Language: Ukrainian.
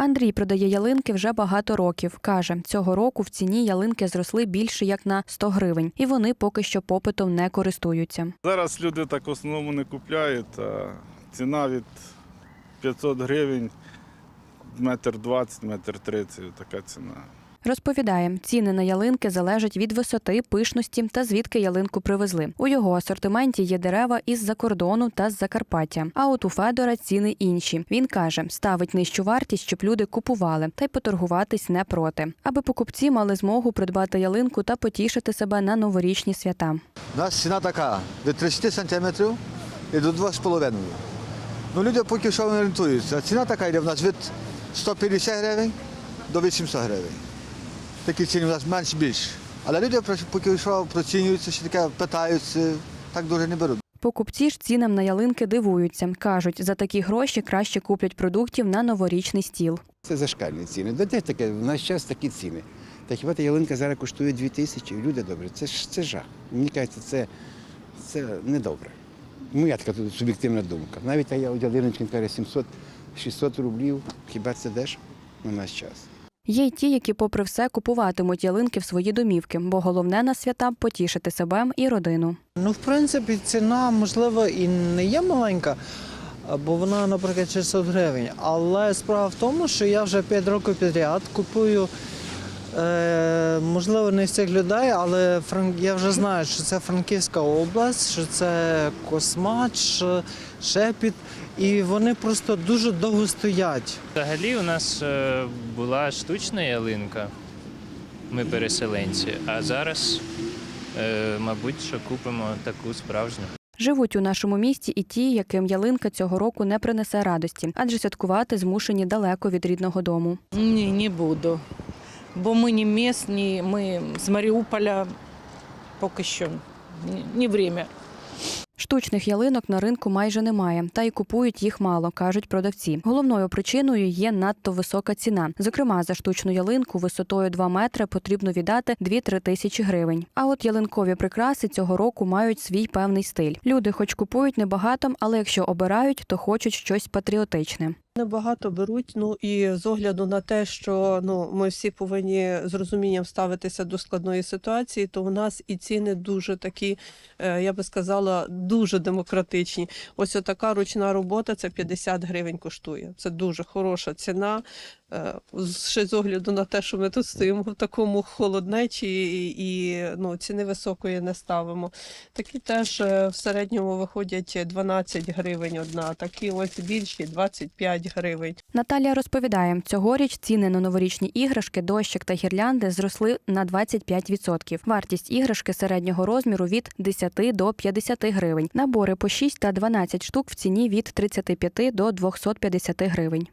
Андрій продає ялинки вже багато років. Каже, цього року в ціні ялинки зросли більше як на 100 гривень, і вони поки що попитом не користуються. Зараз люди так в основному не купляють, а ціна від 500 гривень, метр 20, метр 30, така ціна. Розповідає, ціни на ялинки залежать від висоти, пишності та звідки ялинку привезли. У його асортименті є дерева із-за кордону та з Закарпаття. А от у Федора ціни інші. Він каже, ставить нижчу вартість, щоб люди купували, та й поторгуватись не проти, аби покупці мали змогу придбати ялинку та потішити себе на новорічні свята. У нас ціна така від 30 сантиметрів і до 2,5. Ну, люди поки що орієнтуються. Ціна така йде в нас від 150 гривень до 800 гривень. Такі ціни у нас менш більш. Але люди поки що процінюються, що таке питаються, так дуже не беруть. Покупці ж цінам на ялинки дивуються. кажуть, за такі гроші краще куплять продуктів на новорічний стіл. Це зашкальні ціни. Де таке? В наш час такі ціни. Та хіба та ялинка зараз коштує 2 тисячі? Люди добрі, це ж це жах. Мені кажеться, це, це недобре. Моя така тут суб'єктивна думка. Навіть та я ялиночка каже 700-600 рублів. Хіба це дешево на наш час? Є й ті, які, попри все, купуватимуть ялинки в свої домівки, бо головне на свята потішити себе і родину. Ну, в принципі, ціна, можливо, і не є маленька, бо вона, наприклад, 600 гривень. Але справа в тому, що я вже 5 років підряд купую, е, можливо, не всіх людей, але я вже знаю, що це Франківська область, що це Космач, Шепіт, і вони просто дуже довго стоять. Взагалі у нас е, була штучна ялинка, ми переселенці, а зараз, е, мабуть, що купимо таку справжню. Живуть у нашому місті і ті, яким ялинка цього року не принесе радості, адже святкувати змушені далеко від рідного дому. Ні, не буду. Бо ми не місні, ми з Маріуполя поки що не- время. Штучних ялинок на ринку майже немає, та й купують їх мало, кажуть продавці. Головною причиною є надто висока ціна. Зокрема, за штучну ялинку висотою 2 метри потрібно віддати 2-3 тисячі гривень. А от ялинкові прикраси цього року мають свій певний стиль. Люди, хоч купують небагато, але якщо обирають, то хочуть щось патріотичне. Небагато беруть. Ну і з огляду на те, що ну ми всі повинні з розумінням ставитися до складної ситуації, то у нас і ціни дуже такі, е, я би сказала, дуже демократичні. Ось така ручна робота це 50 гривень коштує. Це дуже хороша ціна. Е, Ще з огляду на те, що ми тут стоїмо в такому холоднечі і, і ну, ціни високої не ставимо. Такі теж е, в середньому виходять 12 гривень одна, такі ось більші 25 гривень. Наталія розповідає, цьогоріч ціни на новорічні іграшки, дощик та гірлянди зросли на 25%. Вартість іграшки середнього розміру від 10 до 50 гривень. Набори по 6 та 12 штук в ціні від 35 до 250 гривень.